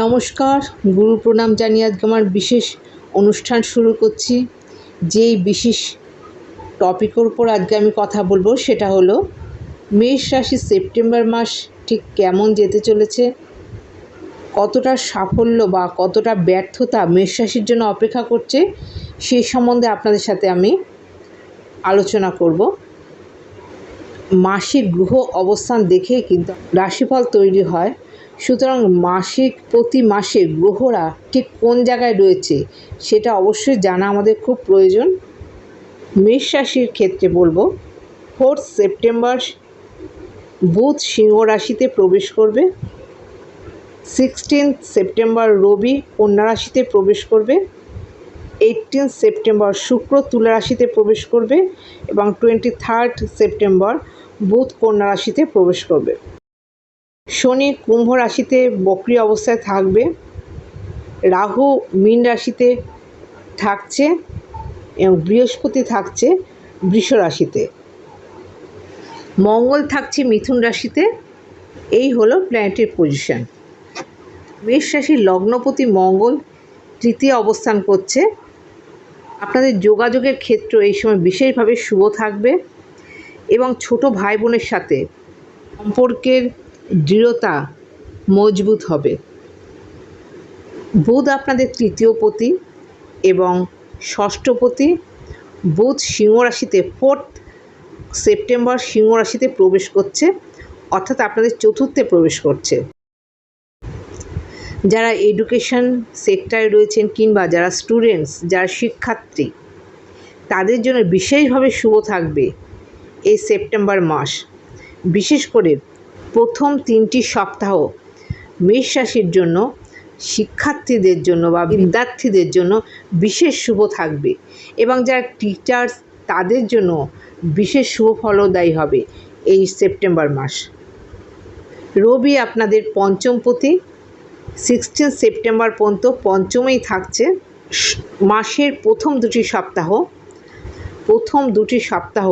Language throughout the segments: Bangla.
নমস্কার, গুরু প্রণাম জানিয়ে আজকে আমার বিশেষ অনুষ্ঠান শুরু করছি। যেই বিশেষ টপিকের উপর আজকে আমি কথা বলব সেটা হলো, মেষ রাশি সেপ্টেম্বর মাস ঠিক কেমন যেতে চলেছে? কতটা সাফল্য বা কতটা ব্যর্থতা মেষ রাশির জন্য অপেক্ষা করছে, সে সম্বন্ধে আপনাদের সাথে আমি আলোচনা করব। মাসিক গ্রহ অবস্থান দেখে কিন্তু রাশিফল তৈরি হয়। সুতরাং মাসিক প্রতি মাসে গ্রহরা ঠিক কোন জায়গায় রয়েছে সেটা অবশ্যই জানা আমাদের খুব প্রয়োজন। মেষ রাশির ক্ষেত্রে বলব, ফোর্থ সেপ্টেম্বর বুধ সিংহ রাশিতে প্রবেশ করবে। সিক্সটিন্থ সেপ্টেম্বর রবি কন্যা রাশিতে প্রবেশ করবে। এইটিন সেপ্টেম্বর শুক্র তুলা রাশিতে প্রবেশ করবে এবং টোয়েন্টি থার্ড সেপ্টেম্বর বুধ কন্যা রাশিতে প্রবেশ করবে। শনি কুম্ভ রাশিতে বক্রি অবস্থায় থাকবে। রাহু মীন রাশিতে থাকছে এবং বৃহস্পতি থাকছে বৃষ রাশিতে। মঙ্গল থাকছে মিথুন রাশিতে। এই হলো প্ল্যানেটের পজিশন। মেষ রাশির লগ্নপতি মঙ্গল তৃতীয় অবস্থান করছে। আপনাদের যোগাযোগের ক্ষেত্র এই সময় বিশেষভাবে শুভ থাকবে। এবং ছোট ভাই বোনের সাথে সম্পর্কের দৃঢ়তা মজবুত হবে। বুধ আপনাদের তৃতীয় পতি এবং ষষ্ঠপতি বুধ সিংহ রাশিতে ফোর্থ সেপ্টেম্বর সিংহ রাশিতে প্রবেশ করছে, অর্থাৎ আপনাদের চতুর্থে প্রবেশ করছে। যারা এডুকেশন সেক্টরে রয়েছেন কিংবা যারা স্টুডেন্টস যারা শিক্ষার্থী, তাদের জন্য বিশেষভাবে শুভ থাকবে। এই সেপ্টেম্বর মাস। বিশেষ করে প্রথম তিনটি সপ্তাহ মেষ রাশির জন্য, শিক্ষার্থীদের জন্য বা বিদ্যার্থীদের জন্য বিশেষ শুভ থাকবে এবং যারা টিচার্স তাদের জন্য বিশেষ শুভ ফলদায়ী হবে এই সেপ্টেম্বর মাস। রবি আপনাদের পঞ্চম পঞ্চমপতি সিক্সটিন সেপ্টেম্বর পর্যন্ত পঞ্চমেই থাকছে। মাসের প্রথম দুটি সপ্তাহ, প্রথম দুটি সপ্তাহ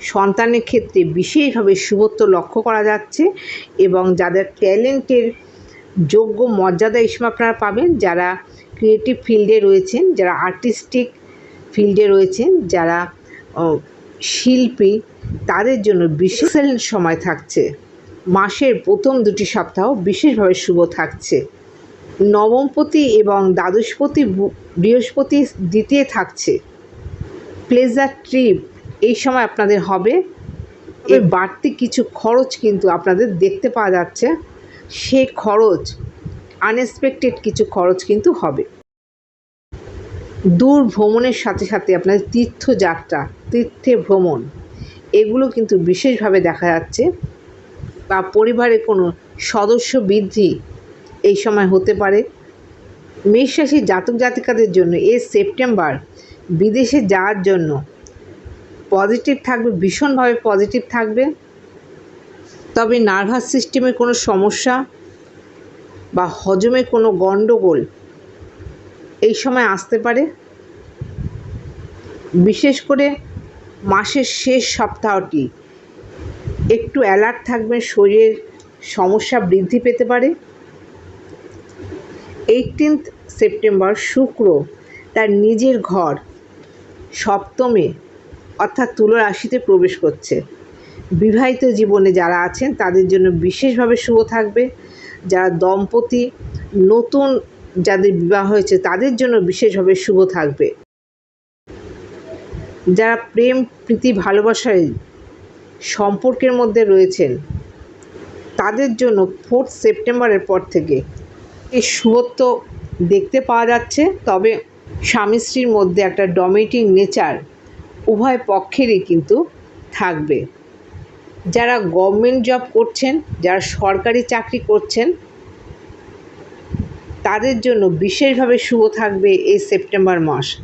সন্তানের ক্ষেত্রে বিশেষভাবে শুভত্ব লক্ষ্য করা যাচ্ছে এবং যাদের ট্যালেন্টের যোগ্য মর্যাদা সময় আপনারা পাবেন, যারা ক্রিয়েটিভ ফিল্ডে রয়েছেন, যারা আর্টিস্টিক ফিল্ডে রয়েছেন, যারা শিল্পী, তাদের জন্য বিশেষ সময় থাকছে। মাসের প্রথম দুটি সপ্তাহ বিশেষভাবে শুভ থাকছে। নবমপতি এবং দ্বাদশপতি বৃহস্পতি দ্বিতীয় থাকছে। প্লেজার ট্রিপ এই সময় আপনাদের হবে। তবে বাড়তি কিছু খরচ কিন্তু আপনাদের দেখতে পাওয়া যাচ্ছে। সেই খরচ আনএক্সপেক্টেড কিছু খরচ কিন্তু হবে। দূর ভ্রমণের সাথে সাথে আপনাদের তীর্থযাত্রা তীর্থে ভ্রমণ এগুলো কিন্তু বিশেষভাবে দেখা যাচ্ছে। বা পরিবারের কোনো সদস্য বৃদ্ধি এই সময় হতে পারে। মেষ রাশির জাতক জাতিকাদের জন্য এ সেপ্টেম্বর বিদেশে যাওয়ার জন্য পজিটিভ থাকবে, ভীষণভাবে পজিটিভ থাকবে। তবে নার্ভাস সিস্টেমে কোনো সমস্যা বা হজমে কোনো গণ্ডগোল এই সময় আসতে পারে। বিশেষ করে মাসের শেষ সপ্তাহটি একটু অ্যালার্ট থাকবে, শরীরের সমস্যা বৃদ্ধি পেতে পারে। এইটিনথ সেপ্টেম্বর শুক্র, তার নিজের ঘর সপ্তমে অর্থাৎ তুলো রাশিতে প্রবেশ করছে। বিবাহিত জীবনে যারা আছেন, তাদের জন্য বিশেষভাবে শুভ থাকবে। যারা দম্পতি, নতুন যাদের বিবাহ হয়েছে, তাদের জন্য বিশেষভাবে শুভ থাকবে। যারা প্রেম, প্রীতি, ভালোবাসায় সম্পর্কের মধ্যে রয়েছেন, তাদের জন্য ফোর্থ সেপ্টেম্বরের পর থেকে এই শুভত্ব দেখতে পাওয়া যাচ্ছে। তবে স্বামী স্ত্রীর মধ্যে একটা ডমিটিং নেচার উভয় পক্ষেরই কিন্তু থাকবে। যারা গভর্নমেন্ট জব করছেন, যারা সরকারি চাকরি করছেন, তাদের জন্য বিশেষভাবে শুভ থাকবে এই সেপ্টেম্বর মাস।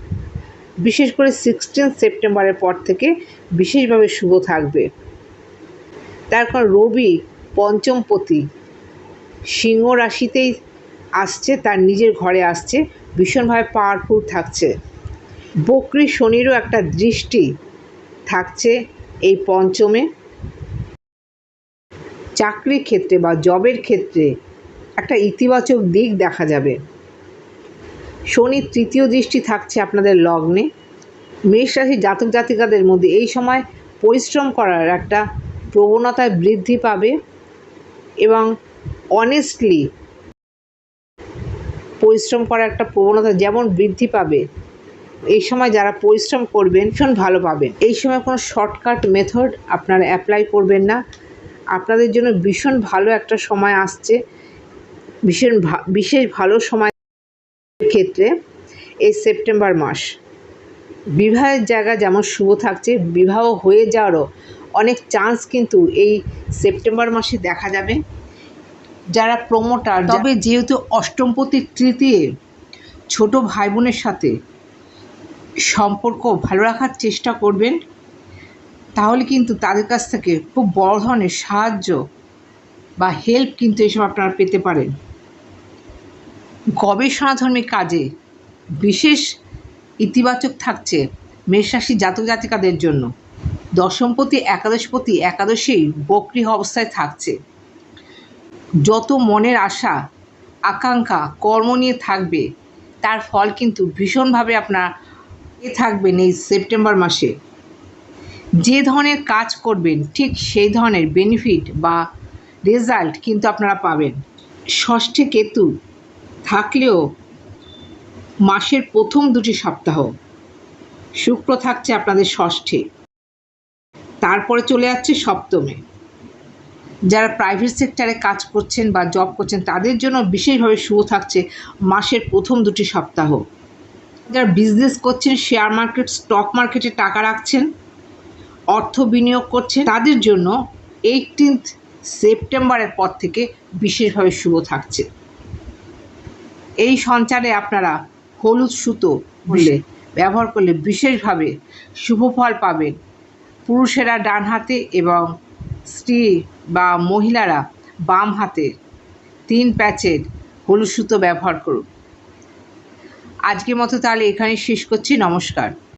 বিশেষ করে সিক্সটিন সেপ্টেম্বরের পর থেকে বিশেষভাবে শুভ থাকবে। তার কারণ রবি পঞ্চমপতি। সিংহ রাশিতেই আসছে, তার নিজের ঘরে আসছে, ভীষণভাবে পাওয়ারফুল থাকছে। বকরি শনিরও একটা দৃষ্টি থাকছে এই পঞ্চমে। চাকরির ক্ষেত্রে বা জবের ক্ষেত্রে একটা ইতিবাচক দিক দেখা যাবে। শনির তৃতীয় দৃষ্টি থাকছে আপনাদের লগ্নে। মেষ রাশি জাতক জাতিকাদের মধ্যে এই সময় পরিশ্রম করার একটা প্রবণতায় বৃদ্ধি পাবে এবং অনেস্টলি পরিশ্রম করার একটা প্রবণতা যেমন বৃদ্ধি পাবে এই সময় যারা পরিশ্রম করবেন, ভীষণ ভালো পাবেন। এই সময় কোনো শর্টকাট মেথড আপনারা অ্যাপ্লাই করবেন না। আপনাদের জন্য ভীষণ ভালো একটা সময় আসছে। ভীষণ বিশেষ ভালো সময় ক্ষেত্রে এই সেপ্টেম্বর মাস। বিবাহের জায়গা যেমন শুভ থাকছে, বিবাহ হয়ে যাওয়ারও অনেক চান্স কিন্তু এই সেপ্টেম্বর মাসে দেখা যাবে। যারা প্রমোটার তবে যেহেতু অষ্টমপতি তৃতীয়, ছোট ভাই বোনের সাথে সম্পর্ক ভালো রাখার চেষ্টা করবেন, তাহলে কিন্তু তাদের কাছ থেকে খুব বড় ধরনের সাহায্য বা হেল্প কিন্তু এসব আপনারা পেতে পারেন। গবেষণাধর্মী কাজে বিশেষ ইতিবাচক থাকছে মেষরাশি জাতক জাতিকাদের জন্য। দশমপতি একাদশপতি একাদশেই বক্রি অবস্থায় থাকছে। যত মনের আশা, আকাঙ্ক্ষা, কর্ম নিয়ে থাকবে, তার ফল কিন্তু ভীষণভাবে আপনার থাকবেন এই সেপ্টেম্বর মাসে। যে ধরনের কাজ করবেন, ঠিক সেই ধরনের বেনিফিট বা রেজাল্ট কিন্তু আপনারা পাবেন। ষষ্ঠে কেতু থাকলেও মাসের প্রথম দুটি সপ্তাহ। শুক্র থাকছে আপনাদের ষষ্ঠে। তারপরে চলে যাচ্ছে সপ্তমে। যারা প্রাইভেট সেক্টরে কাজ করছেন বা জব করছেন, তাদের জন্য বিশেষভাবে শুভ থাকছে মাসের প্রথম দুটি সপ্তাহ। যারা বিজনেস করছেন শেয়ার মার্কেট স্টক মার্কেটে টাকা রাখছেন, অর্থ বিনিয়োগ করছেন, তাদের জন্য এইটিনথ সেপ্টেম্বরের পর থেকে বিশেষভাবে শুভ থাকছে। এই সঞ্চারে আপনারা হলুদ সুতো বললে ব্যবহার করলে বিশেষভাবে শুভ ফল পাবেন। পুরুষেরা ডান হাতে এবং স্ত্রী বা মহিলারা বাম হাতে তিন প্যাচের হলুদ সুতো ব্যবহার করুন। আজকের মতো তাহলে এখানে শেষ করছি। নমস্কার।